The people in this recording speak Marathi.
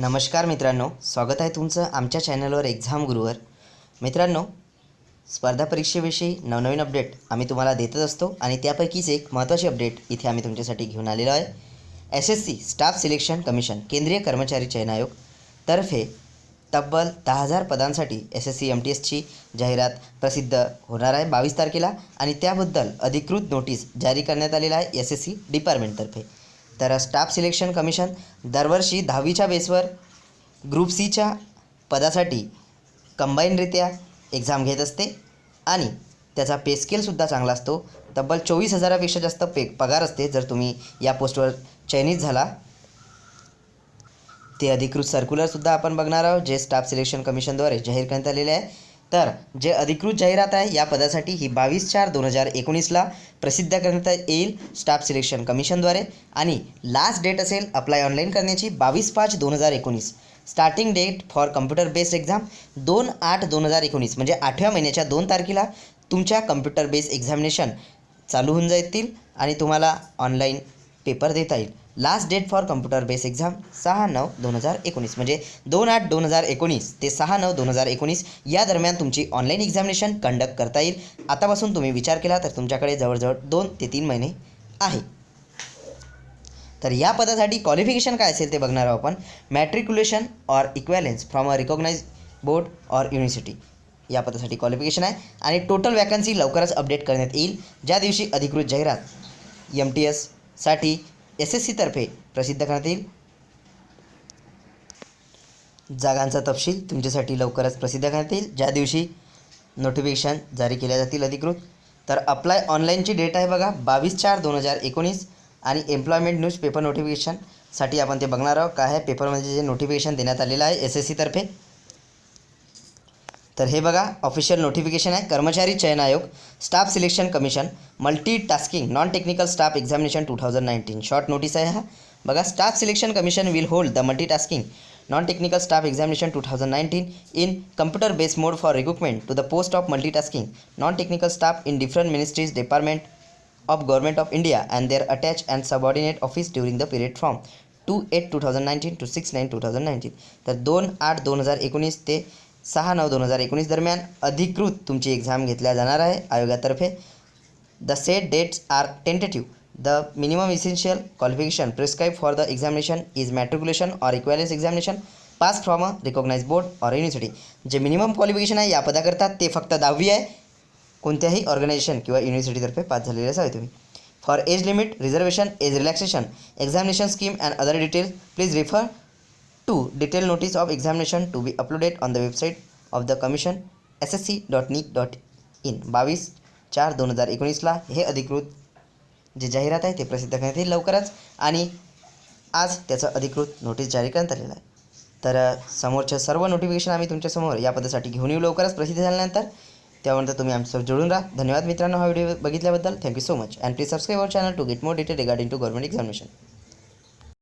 नमस्कार मित्रांनो स्वागत आहे तुमचं आमच्या चॅनलवर एक्झाम गुरुवर. मित्रांनो स्पर्धा परीक्षेविषयी नवनवीन अपडेट आम्ही तुम्हाला देतच असतो आणि त्यापैकीच एक महत्त्वाची अपडेट इथे आम्ही तुमच्यासाठी घेऊन आलेलो आहे. S S C staff selection commission केंद्रीय कर्मचारी चयन आयोग तर्फे तब्बल दहा हजार पदांसाठी S S C M T एसची जाहिरात प्रसिद्ध होणार आहे बावीस तारखेला आणि त्याबद्दल अधिकृत नोटीस जारी करण्यात आलेला आहे एस एस सी डिपार्टमेंटतर्फे. तर स्टाफ सिलेक्शन कमिशन दरवर्षी दहावीच्या बेसवर ग्रुप सीच्या पदासाठी कंबाईनरित्या एक्झाम घेत असते आणि त्याचा पे स्केलसुद्धा चांगला असतो. तब्बल चोवीस हजारापेक्षा जास्त पे पगार असते जर तुम्ही या पोस्टवर चयनित झाला. ते अधिकृत सर्क्युलरसुद्धा आपण बघणार आहोत जे स्टाफ सिलेक्शन कमिशनद्वारे जाहीर करण्यात आलेले आहे. तर जे अधिकृत जाहिरात आहे या पदासाठी ही बावीस चार दोन हजार एकोणीसला प्रसिद्ध करण्यात येईल स्टाफ सिलेक्शन कमिशनद्वारे. आणि लास्ट डेट असेल अप्लाय ऑनलाईन करण्याची बावीस पाच दोन हजार एकोणीस. Starting date for computer based exam दोन आठ दोन हजार एकोणीस म्हणजे आठव्या महिन्याच्या दोन तारखेला तुमच्या कम्प्युटर बेस्ड एक्झामिनेशन चालू होऊन जातील आणि तुम्हाला ऑनलाईन पेपर देता येईल. Last date for computer base exam सहा नऊ दोन हजार एकोणीस. म्हणजे दोन आठ दोन हजार एकोणीस ते सहा नऊ दोन हजार एकोणीस या दरम्यान तुमची ऑनलाईन एक्झामिनेशन कंडक्ट करता येईल. आतापासून तुम्ही विचार केला तर तुमच्याकडे जवळजवळ दोन ते तीन महिने आहे. तर या पदासाठी क्वालिफिकेशन काय असेल ते बघणार आहोत आपण. Matriculation or equivalence from a recognise board or university या पदासाठी क्वालिफिकेशन आहे. आणि टोटल वॅकन्सी लवकरच अपडेट करण्यात येईल. ज्या दिवशी अधिकृत जाहिरात एम टी एस साठी एस एस सीतर्फे प्रसिद्ध करण्यात येईल. जागांचा तपशील तुमच्यासाठी लवकरच प्रसिद्ध करण्यात येईल. ज्या दिवशी नोटिफिकेशन जारी केल्या जातील अधिकृत. तर अप्लाय ऑनलाईनची डेट आहे बघा बावीस चार दोन हजार एकोणीस. आणि एम्प्लॉयमेंट न्यूज पेपर नोटिफिकेशनसाठी आपण ते बघणार आहोत. काय आहे? पेपरमध्ये जे नोटिफिकेशन देण्यात आलेलं आहे एस एस सीतर्फे तर हे बघा ऑफिशियल नोटिफिकेशन आहे. कर्मचारी चयन आयोग staff selection commission multi tasking non technical staff examination two thousand nineteen short notice आहे हा. बघा staff selection commission will hold the multi tasking non technical staff examination two thousand nineteen in computer based mode for recruitment to the post of multi tasking non technical staff in different ministries department of Government of India and their attached and subordinate office during the period from two eight two thousand nineteen two six nine two thousand nineteen तर दोन आठ दोन हज़ार एकोणीस ते सहा नऊ दोन हजार एकोणीस दरम्यान अधिकृत तुमची एक्झाम घेतल्या जाणार आहे. आयोगातर्फे the set dates are tentative. The minimum essential qualification prescribe for the examination is matriculation or equivalence examination pass from a recognise board or university. जे मिनिमम क्वालिफिकेशन आहे या पदाकरता ते फक्त दहावी आहे. कोणत्याही ऑर्गनायझेशन किंवा युनिव्हर्सिटीतर्फे पास झालेले असावे तुम्ही. For age limit reservation age relaxation examination scheme and other details please refer to detail notice of examination to be uploaded on the website of the commission S S C dot nic dot in बावीस चार दोन हजार एकोणीसला हे अधिकृत जे जाहिरात आहे ते प्रसिद्ध करण्यात येईल लवकरच. आणि आज त्याचं अधिकृत नोटीस जारी करण्यात आलेलं आहे. तर समोरच्या सर्व नोटिफिकेशन आम्ही तुमच्यासमोर या पदासाठी घेऊन येऊ लवकरच. प्रसिद्ध झाल्यानंतर त्यानंतर तुम्ही आमच्यासोबत जोडून राहा. धन्यवाद मित्रांनो हा video बघितल्याबद्दल. Thank you so much and please subscribe our channel to get more detail regarding to government examination